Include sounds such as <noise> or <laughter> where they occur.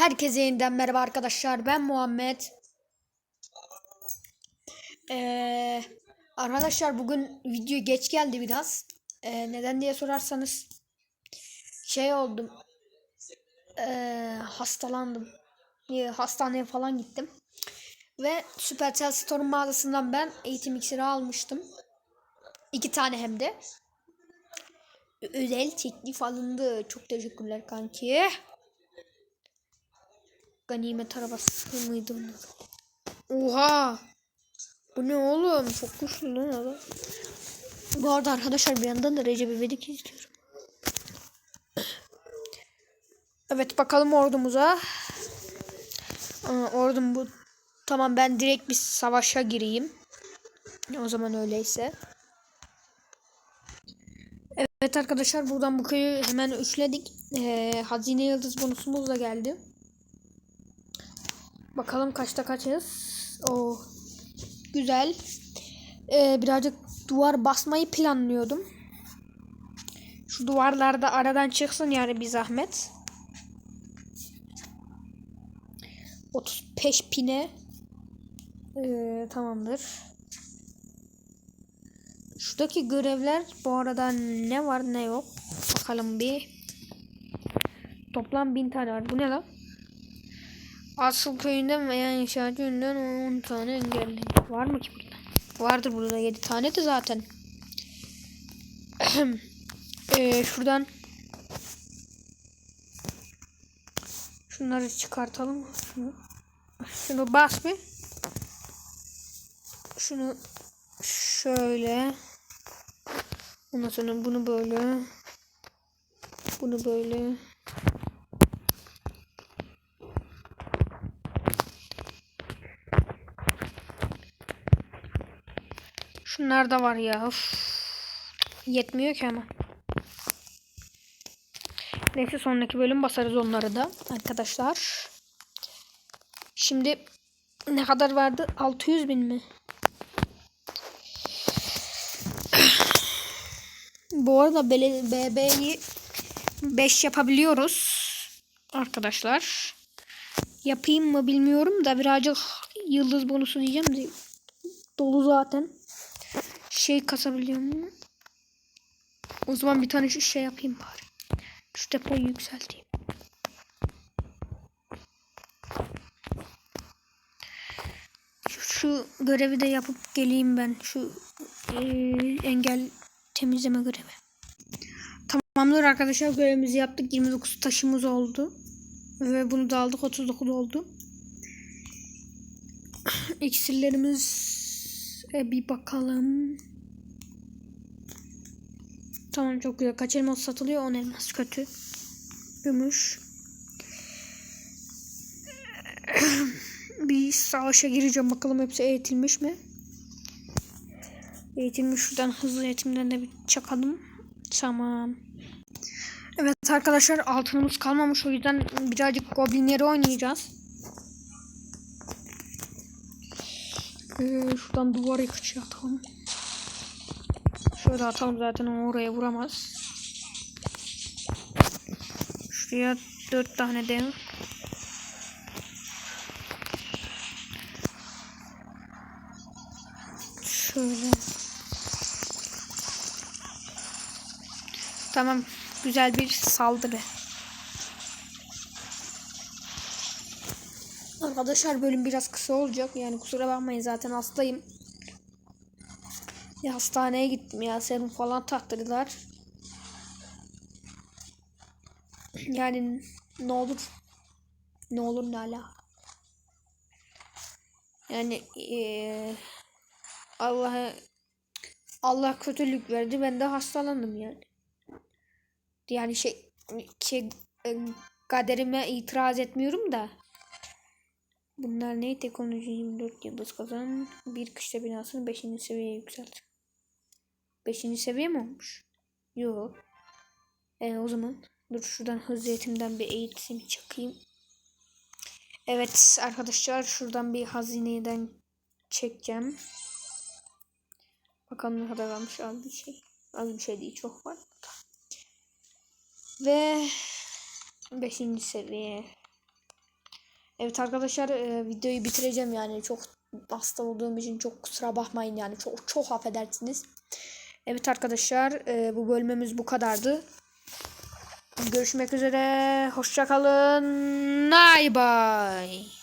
Herkese yeniden merhaba arkadaşlar. Ben Muhammed. Ee, arkadaşlar bugün video geç geldi biraz. Ee, neden diye sorarsanız şey oldum. Ee, hastalandım. Ee, Hastaneye falan gittim. Ve Supercell Store mağazasından ben eğitim iksiri almıştım. İki tane hem de. Özel teklif alındı. Çok teşekkürler kanki. Ganimet arabası mıydı bunun? Oha! Bu ne oğlum? Çok güçlü lan adam. Bu arada arkadaşlar bir yandan da Recep İvedik izliyorum. <coughs> Evet bakalım ordumuza. Aa, ordum bu. Tamam ben direkt bir savaşa gireyim. O zaman öyleyse. Evet arkadaşlar buradan bu köyü hemen üçledik. Ee, hazine yıldız bonusumuz da geldi. Bakalım kaçta kaçız. O güzel. Ee, birazcık duvar basmayı planlıyordum. Şu duvarlarda aradan çıksın yani bir zahmet. 35 pine ee, tamamdır. Şuradaki görevler bu arada ne var ne yok. Bakalım bir. Toplam 1000 tane var. Bu ne lan? Asıl köyünden veya inşaatçı yönünden 10 tane engelli. Var mı ki burada? Vardır burada 7 tane de zaten. <clears throat> ee, şuradan şunları çıkartalım. Şunu, şunu bas bir. Şunu şöyle. Ondan sonra bunu böyle. Bunu böyle. Şunlar da var ya. Of. Yetmiyor ki ama. Neyse sonraki bölüm basarız onları da arkadaşlar. Şimdi ne kadar vardı? 600 bin mi? <clears throat> Bu arada BB'yi 5 yapabiliyoruz. Arkadaşlar. Yapayım mı bilmiyorum da birazcık yıldız bonusu diyeceğim de dolu zaten şey kasabiliyor mu? O zaman bir tane şu şey yapayım bari. Şu depoyu yükselteyim. Şu, şu görevi de yapıp geleyim ben. Şu e, engel temizleme görevi. Tamamdır arkadaşlar görevimizi yaptık. 29 taşımız oldu. Ve bunu da aldık. 39 oldu. <clears throat> İksirlerimiz e, bir bakalım. Tamam çok güzel. Kaç elmas satılıyor? 10 elmas kötü. Gümüş. bir savaşa gireceğim. Bakalım hepsi eğitilmiş mi? Eğitilmiş. Şuradan hızlı eğitimden de bir çakalım. Tamam. Evet arkadaşlar altınımız kalmamış. O yüzden birazcık goblinleri oynayacağız. Ee, şuradan duvar yıkıcı atalım. Şöyle atalım zaten oraya vuramaz. Şuraya dört tane dev. Şöyle. Tamam. Güzel bir saldırı. Arkadaşlar bölüm biraz kısa olacak. Yani kusura bakmayın zaten hastayım. Ya hastaneye gittim ya serum falan taktırdılar. Yani ne olur ne olur ne ala. Yani ee, Allah'a Allah kötülük verdi ben de hastalandım yani. Yani şey, şey kaderime itiraz etmiyorum da. Bunlar ne? Teknoloji 24 yıldız kazan. Bir kışla binasını 5. seviyeye yükselt. 5. seviye mi olmuş? Yok. E, o zaman dur şuradan hızlı eğitimden bir eğitim çakayım. Evet arkadaşlar şuradan bir hazineden çekeceğim. Bakalım ne kadar varmış az bir şey. Az bir şey değil çok var. Ve 5. seviye Evet arkadaşlar e, videoyu bitireceğim yani çok hasta olduğum için çok kusura bakmayın yani çok çok affedersiniz. Evet arkadaşlar e, bu bölümümüz bu kadardı. Görüşmek üzere. Hoşça kalın. Bye bye.